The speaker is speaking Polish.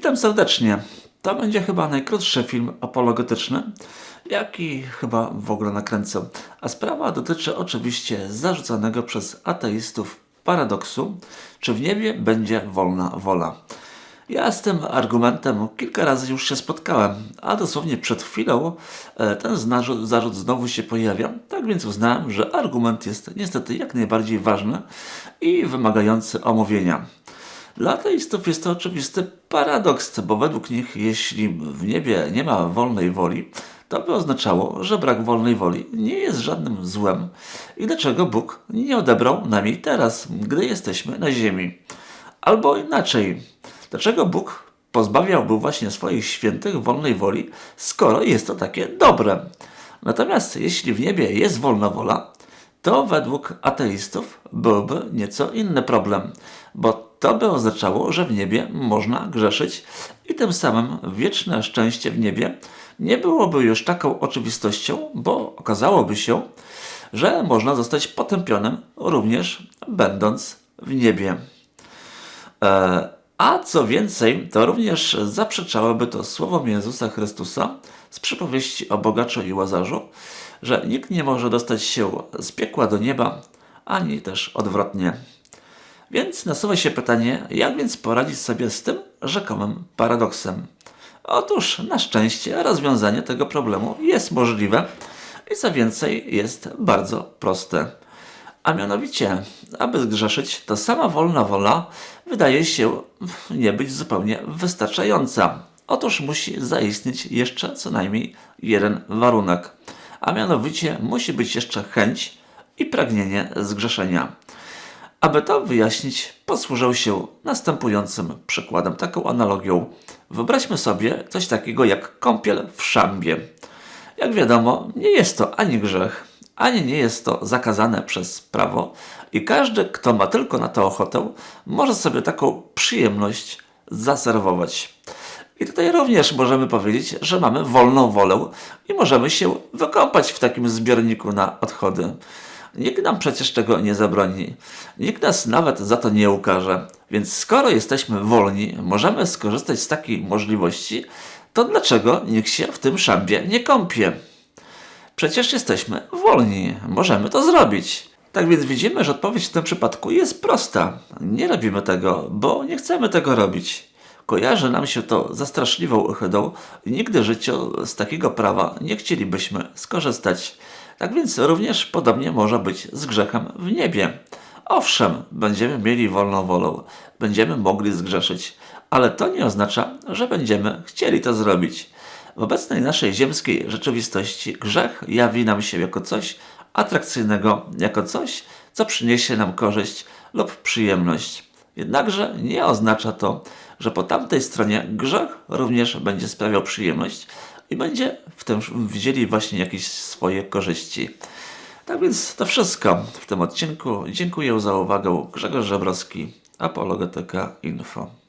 Witam serdecznie. To będzie chyba najkrótszy film apologetyczny, jaki chyba w ogóle nakręcę. A sprawa dotyczy oczywiście zarzucanego przez ateistów paradoksu, czy w niebie będzie wolna wola. Ja z tym argumentem kilka razy już się spotkałem, a dosłownie przed chwilą e, ten zarzut znowu się pojawia. Tak więc uznałem, że argument jest niestety jak najbardziej ważny i wymagający omówienia. Dla ateistów jest to oczywisty paradoks, bo według nich, jeśli w niebie nie ma wolnej woli, to by oznaczało, że brak wolnej woli nie jest żadnym złem i dlaczego Bóg nie odebrał nam jej teraz, gdy jesteśmy na ziemi. Albo inaczej, dlaczego Bóg pozbawiałby właśnie swoich świętych wolnej woli, skoro jest to takie dobre? Natomiast jeśli w niebie jest wolna wola, to według ateistów byłby nieco inny problem, bo to by oznaczało, że w niebie można grzeszyć i tym samym wieczne szczęście w niebie nie byłoby już taką oczywistością, bo okazałoby się, że można zostać potępionym również będąc w niebie. E, A co więcej, to również zaprzeczałoby to słowom Jezusa Chrystusa z przypowieści o bogaczu i łazarzu, że nikt nie może dostać się z piekła do nieba, ani też odwrotnie. Więc nasuwa się pytanie, jak więc poradzić sobie z tym rzekomym paradoksem? Otóż na szczęście rozwiązanie tego problemu jest możliwe i co więcej jest bardzo proste. A mianowicie, aby zgrzeszyć, to sama wolna wola wydaje się nie być zupełnie wystarczająca. Otóż musi zaistnieć jeszcze co najmniej jeden warunek, a mianowicie musi być jeszcze chęć i pragnienie zgrzeszenia. Aby to wyjaśnić, posłużę się następującym przykładem, taką analogią. Wyobraźmy sobie coś takiego jak kąpiel w szambie. Jak wiadomo, nie jest to ani grzech, ani nie jest to zakazane przez prawo i każdy, kto ma tylko na to ochotę, może sobie taką przyjemność zaserwować. I tutaj również możemy powiedzieć, że mamy wolną wolę i możemy się wykąpać w takim zbiorniku na odchody. Nikt nam przecież tego nie zabroni. Nikt nas nawet za to nie ukarze. Więc skoro jesteśmy wolni, możemy skorzystać z takiej możliwości, to dlaczego nikt się w tym szambie nie kąpie? Przecież jesteśmy wolni, możemy to zrobić. Tak więc widzimy, że odpowiedź w tym przypadku jest prosta. Nie robimy tego, bo nie chcemy tego robić. Kojarzy nam się to za straszliwą ohydą i nigdy w życiu z takiego prawa nie chcielibyśmy skorzystać. Tak więc również podobnie może być z grzechem w niebie. Owszem, będziemy mieli wolną wolę, będziemy mogli zgrzeszyć, ale to nie oznacza, że będziemy chcieli to zrobić. W obecnej naszej ziemskiej rzeczywistości grzech jawi nam się jako coś atrakcyjnego, jako coś, co przyniesie nam korzyść lub przyjemność. Jednakże nie oznacza to, że po tamtej stronie grzech również będzie sprawiał przyjemność i będzie w tym widzieli właśnie jakieś swoje korzyści. Tak więc to wszystko w tym odcinku. Dziękuję za uwagę. Grzegorz Żebrowski, Apologetyka Info.